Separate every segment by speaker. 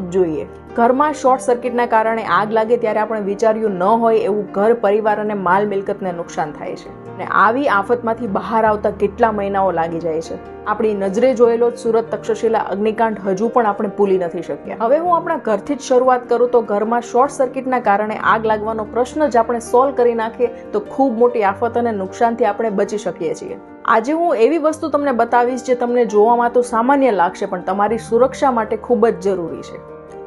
Speaker 1: જ જોઈએ. ઘરમાં શોર્ટ સર્કિટના કારણે આગ લાગે ત્યારે આપણે વિચાર્યું ન હોય એવું ઘર, પરિવાર અને માલ મિલકતને નુકસાન થાય છે. અને આવી આફતમાંથી બહાર આવતા કેટલા મહિનાઓ લાગી જાય છે. આપણી નજરે જોયેલો જ સુરત તક્ષશિલા અગ્નિકાંડ હજુ પણ આપણે ભૂલી નથી શક્યા. હવે હું આપણા ઘરથી જ શરૂઆત કરું તો ઘરમાં શોર્ટ સર્કિટના કારણે આગ લાગવાનો પ્રશ્ન જ આપણે સોલ્વ કરી નાખીએ તો ખૂબ મોટી આફત અને નુકસાનથી આપણે બચી શકીએ છીએ. આજે હું એવી વસ્તુ તમને બતાવીશ જે તમને જોવામાં તો સામાન્ય લાગશે, પણ તમારી સુરક્ષા માટે ખૂબ જ જરૂરી છે.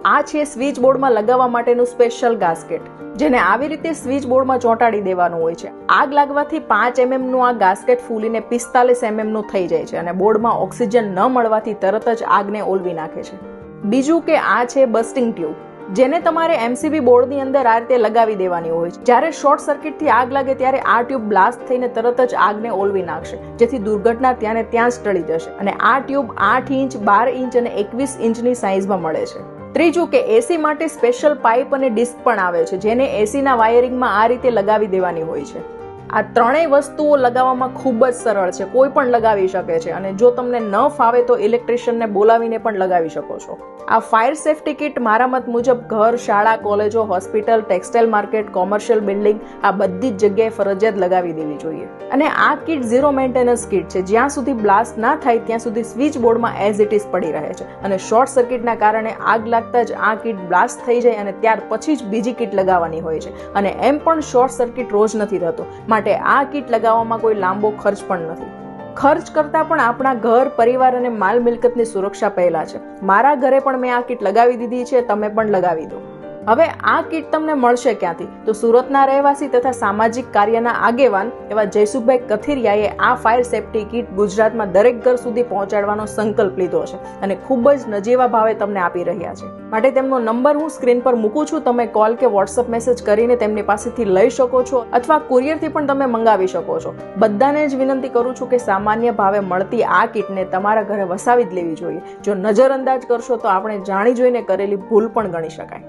Speaker 1: આ છે સ્વિચ બોર્ડમાં લગાવવા માટેનું સ્પેશિયલ ગાસ્કેટ, જેને આવી રીતે સ્વિચ બોર્ડમાં ચોંટાડી દેવાનું હોય છે. આગ લાગવાથી પાંચ એમએમનું આ ગાસ્કેટ ફૂલીને પિસ્તાલીસનું થઈ જાય છે અને બોર્ડમાં ઓક્સિજન ન મળવાથી તરત જ આગને ઓલવી નાખે છે. બીજું કે આ છે બસ્ટિંગ ટ્યુબ જેને તમારે એમસીબી બોર્ડની અંદર આ રીતે લગાવી દેવાની હોય છે. જ્યારે શોર્ટ સર્કિટથી આગ લાગે ત્યારે આ ટ્યુબ બ્લાસ્ટ થઈને તરત જ આગને ઓલવી નાખશે, જેથી દુર્ઘટના ત્યાં ત્યાં જ ટળી જશે અને આ ટ્યુબ આઠ ઇંચ, બાર ઇંચ અને એકવીસ ઇંચની સાઇઝમાં મળે છે. ત્રીજું કે એસી માટે સ્પેશિયલ પાઇપ અને ડિસ્ક પણ આવે છે, જેને એસીના વાયરિંગમાં આ રીતે લગાવી દેવાની હોય છે. આ ત્રણેય વસ્તુઓ લગાવવામાં ખૂબ જ સરળ છે, કોઈ પણ લગાવી શકે છે. અને જો તમને ન ફાવે તો ઇલેક્ટ્રિશિયનને બોલાવીને પણ લગાવી શકો છો. આ ફાયર સેફટી કિટ મારા મત મુજબ ઘર, શાળા, કોલેજો, hospital, textile market, commercial building, આ બધી જ જગ્યાએ ફરજિયાત લગાવી દેવી જોઈએ. અને આ કિટ ઝીરો મેન્ટેનન્સ કિટ છે. જ્યાં સુધી બ્લાસ્ટ ના થાય, ત્યાં સુધી સ્વિચ બોર્ડમાં એઝ ઇટ ઇઝ પડી રહે છે. અને શોર્ટ સર્કિટના કારણે આગ લાગતા જ આ કિટ બ્લાસ્ટ થઈ જાય અને ત્યાર પછી જ બીજી કિટ લગાવવાની હોય છે. અને એમ પણ શોર્ટ સર્કિટ રોજ નથી થતો. માટે આ કિટ લગાવવામાં કોઈ લાંબો ખર્ચ પણ નથી. ખર્ચ કરતાં પણ આપણા ઘર, પરિવાર અને માલ મિલકતની સુરક્ષા પહેલા છે. મારા ઘરે પણ મેં આ કીટ લગાવી દીધી છે, તમે પણ લગાવી દો. હવે આ કિટ તમને મળશે ક્યાંથી? તો સુરતના રહેવાસી તથા સામાજિક કાર્યના આગેવાન એવા જયસુખભાઈ કથિરિયાએ આ ફાયર સેફટી કિટ ગુજરાતમાં દરેક ઘર સુધી પહોંચાડવાનો સંકલ્પ લીધો છે અને ખૂબ જ નજીવા ભાવે તમને આપી રહ્યા છે. માટે તેમનો નંબર હું સ્ક્રીન પર મૂકું છું, તમે કોલ કે વોટ્સઅપ મેસેજ કરીને તેમની પાસેથી લઈ શકો છો અથવા કુરિયરથી પણ તમે મંગાવી શકો છો. બધાને જ વિનંતી કરું છું કે સામાન્ય ભાવે મળતી આ કિટને તમારા ઘરે વસાવી જ લેવી જોઈએ. જો નજરઅંદાજ કરશો તો આપણે જાણી જોઈને કરેલી ભૂલ પણ ગણી શકાય.